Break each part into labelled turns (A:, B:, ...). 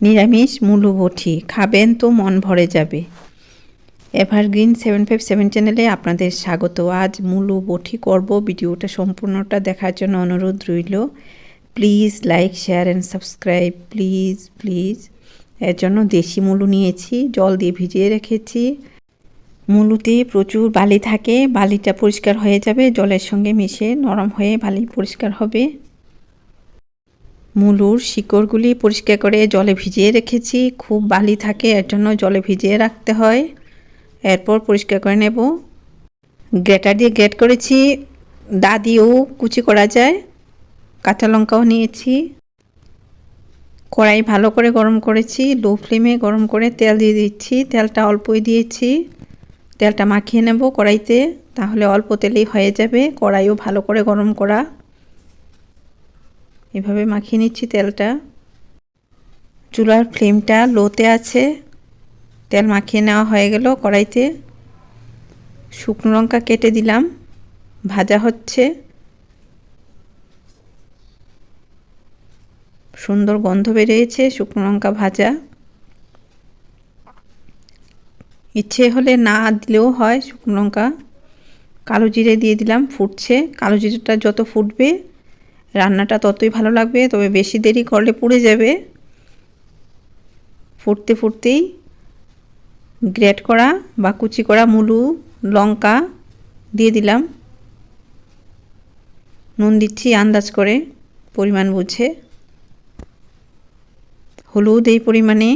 A: নিরামিষ মুলু খাবেন তো মন ভরে যাবে। এভারগ্রিন সেভেন ফাইভ সেভেন চ্যানেলে আপনাদের স্বাগত। আজ মুলু বটি করব ভিডিওটা সম্পূর্ণটা দেখার জন্য অনুরোধ রইল। Please like, share and subscribe. Please please. এর জন্য দেশি মুলু নিয়েছি, জল দিয়ে ভিজিয়ে রেখেছি। মুলুতে প্রচুর বালি থাকে, বালিটা পরিষ্কার হয়ে যাবে, জলের সঙ্গে মিশে নরম হয়ে বালি পরিষ্কার হবে। মুলুর শিকড়গুলি পরিষ্কার করে জলে ভিজিয়ে রেখেছি। খুব বালি থাকে, এর জন্য জলে ভিজিয়ে রাখতে হয়। এরপর পরিষ্কার করে নেব। গ্রেটার দিয়ে গ্রেট করেছি। দা দিয়েও কুচি করা যায়। কাঁচা লঙ্কাও নিয়েছি। কড়াই ভালো করে গরম করেছি। লো ফ্লেমে গরম করে তেল দিয়ে দিচ্ছি। তেলটা অল্পই দিয়েছি। তেলটা মাখিয়ে নেব কড়াইতে। তাহলে অল্প তেলেই হয়ে যাবে। কড়াইও ভালো করে গরম করা। এভাবে মাখিয়ে নিচ্ছি তেলটা। চুলার ফ্লেমটা লোতে আছে। তেল মাখিয়ে নেওয়া হয়ে গেল কড়াইতে। শুকনো লঙ্কা কেটে দিলাম। ভাজা হচ্ছে। সুন্দর গন্ধ বেরিয়েছে শুকনো লঙ্কা ভাজা। ইচ্ছে হলে না দিলেও হয় শুকনো লঙ্কা। কালো জিরে দিয়ে দিলাম, ফুটছে। কালো জিরেটা যত ফুটবে রান্নাটা ততই ভালো লাগবে, তবে বেশি দেরি করলে পুড়ে যাবে। ফুটতে ফুটতেই গ্রেট করা বা কুচি করা মুলু, লঙ্কা দিয়ে দিলাম। নুন দিচ্ছি আন্দাজ করে, পরিমাণ বুঝে। হলুদ এই পরিমাণে।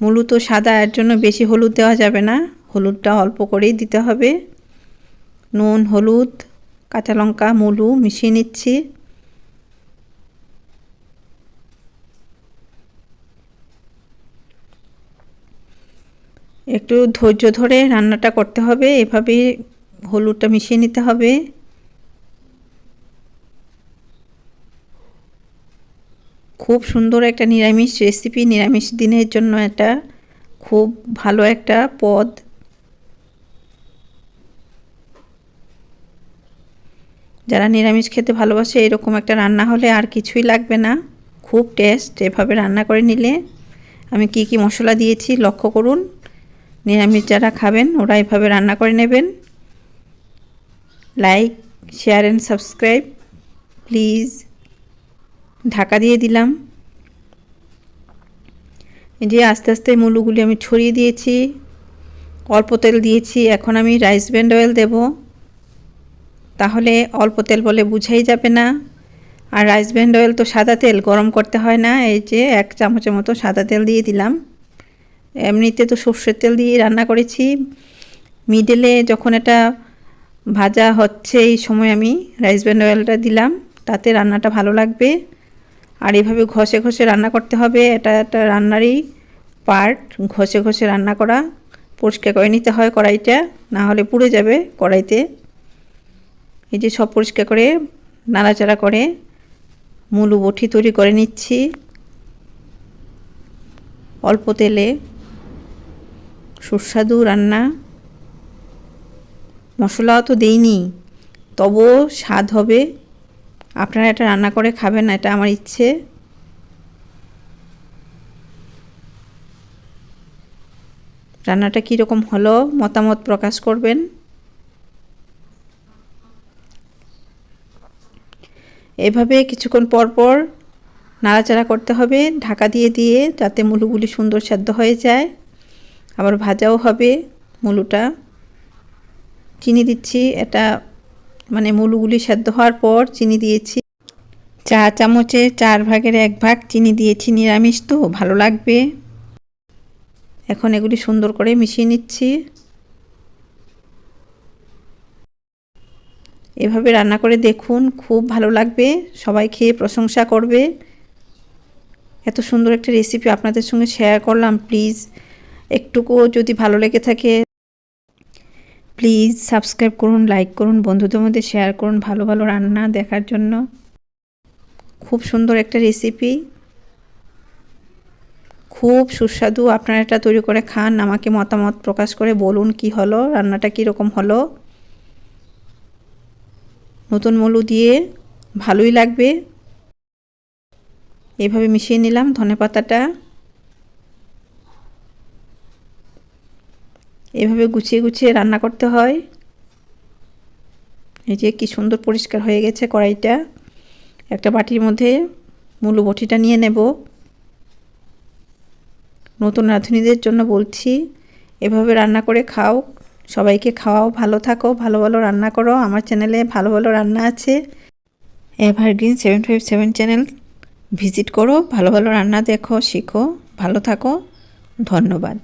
A: মুলু তো সাদা, এর জন্য বেশি হলুদ দেওয়া যাবে না। হলুদটা অল্প করেই দিতে হবে। নুন, হলুদ, কাঁচা লঙ্কা, মুলু মিশিয়ে নিচ্ছি। একটু ধৈর্য ধরে রান্নাটা করতে হবে এভাবে হলুদটা মিশিয়ে নিতে হবে। খুব সুন্দর একটা নিরামিষ রেসিপি নিরামিষ দিনের জন্য এটা খুব ভালো একটা পদ। যারা নিরামিষ খেতে ভালোবাসে, এরকম একটা রান্না হলে আর কিছুই লাগবে না। খুব টেস্ট এভাবে রান্না করে নিলে। আমি কি কি মশলা দিয়েছি লক্ষ্য করুন। নিরামিষ যারা খাবেন, ওরা এভাবে রান্না করে নেবেন। Like share and subscribe please Dhaka দিয়ে দিলাম। এই যে আস্তে আস্তে মুলুগুলি আমি ছড়িয়ে দিয়েছি। অল্প তেল দিয়েছি, এখন আমি রাইস ব্যান্ড অয়েল দেব। তাহলে অল্প তেল বলে বুঝাই যাবে না। আর রাইস ব্যান্ড অয়েল তো সাদা তেল, গরম করতে হয় না। এই যে এক চামচের মতো সাদা তেল দিয়ে দিলাম। এমনিতে তো সর্ষের তেল দিয়ে রান্না করেছি। মিডলে যখন এটা ভাজা হচ্ছে, এই সময় আমি রাইস ব্যান্ড অয়েলটা দিলাম। তাতে রান্নাটা ভালো লাগবে। আর এভাবে ঘষে ঘষে রান্না করতে হবে। এটা একটা রান্নারই পার্ট। ঘষে ঘষে রান্না করা, পরিষ্কার করে নিতে হয় কড়াইটা। না হলে পুড়ে যাবে কড়াইতে। এই যে সব পরিষ্কার করে নাড়াচাড়া করে মুলু বটি তৈরি করে নিচ্ছি। অল্প তেলে সুস্বাদু রান্না। মশলাও তো দেইনি তবুও স্বাদ হবে। আপনারা এটা রান্না করে খাবেন এটা আমার ইচ্ছে। রান্নাটা কীরকম হলো, মতামত প্রকাশ করবেন। এভাবে কিছুক্ষণ পর পর নাড়াচাড়া করতে হবে, ঢাকা দিয়ে দিয়ে, যাতে মুলুগুলি সুন্দর সেদ্ধ হয়ে যায়। আবার ভাজাও হবে মুলুটা। চিনি দিচ্ছি, এটা মানে মুলুগুলি সেদ্ধ হওয়ার পর চিনি দিয়েছি। চা চামচে চার ভাগের এক ভাগ চিনি দিয়েছি, নিরামিষ তো, ভালো লাগবে। এখন এগুলি সুন্দর করে মিশিয়ে নিচ্ছি। এভাবে রান্না করে দেখুন, খুব ভালো লাগবে, সবাই খেয়ে প্রশংসা করবে। এত সুন্দর একটা রেসিপি আপনাদের সঙ্গে শেয়ার করলাম প্লিজ একটুকুও যদি ভালো লেগে থাকে প্লিজ সাবস্ক্রাইব করুন লাইক করুন, বন্ধুদের মধ্যে শেয়ার করুন, ভালো ভালো রান্না দেখার জন্য। খুব সুন্দর একটা রেসিপি খুব সুস্বাদু আপনারা এটা তৈরি করে খান, আমাকে মতামত প্রকাশ করে বলুন কি হলো, রান্নাটা কীরকম হলো। নতুন মলু দিয়ে ভালোই লাগবে। এভাবে মিশিয়ে নিলাম ধনে পাতাটা এভাবে গুছিয়ে গুছিয়ে রান্না করতে হয়। এই যে কি সুন্দর পরিষ্কার হয়ে গেছে কড়াইটা। একটা বাটির মধ্যে মূলো বটিটা নিয়ে নেব। নতুন রাঁধুনিদের জন্য বলছি, এভাবে রান্না করে খাও। সবাইকে খাওয়াও, ভালো থাকো, ভালো ভালো রান্না করো। আমার চ্যানেলে ভালো ভালো রান্না আছে। Evergreen seven five seven channel visit করো, ভালো ভালো রান্না দেখো, শিখো, ভালো থাকো। ধন্যবাদ।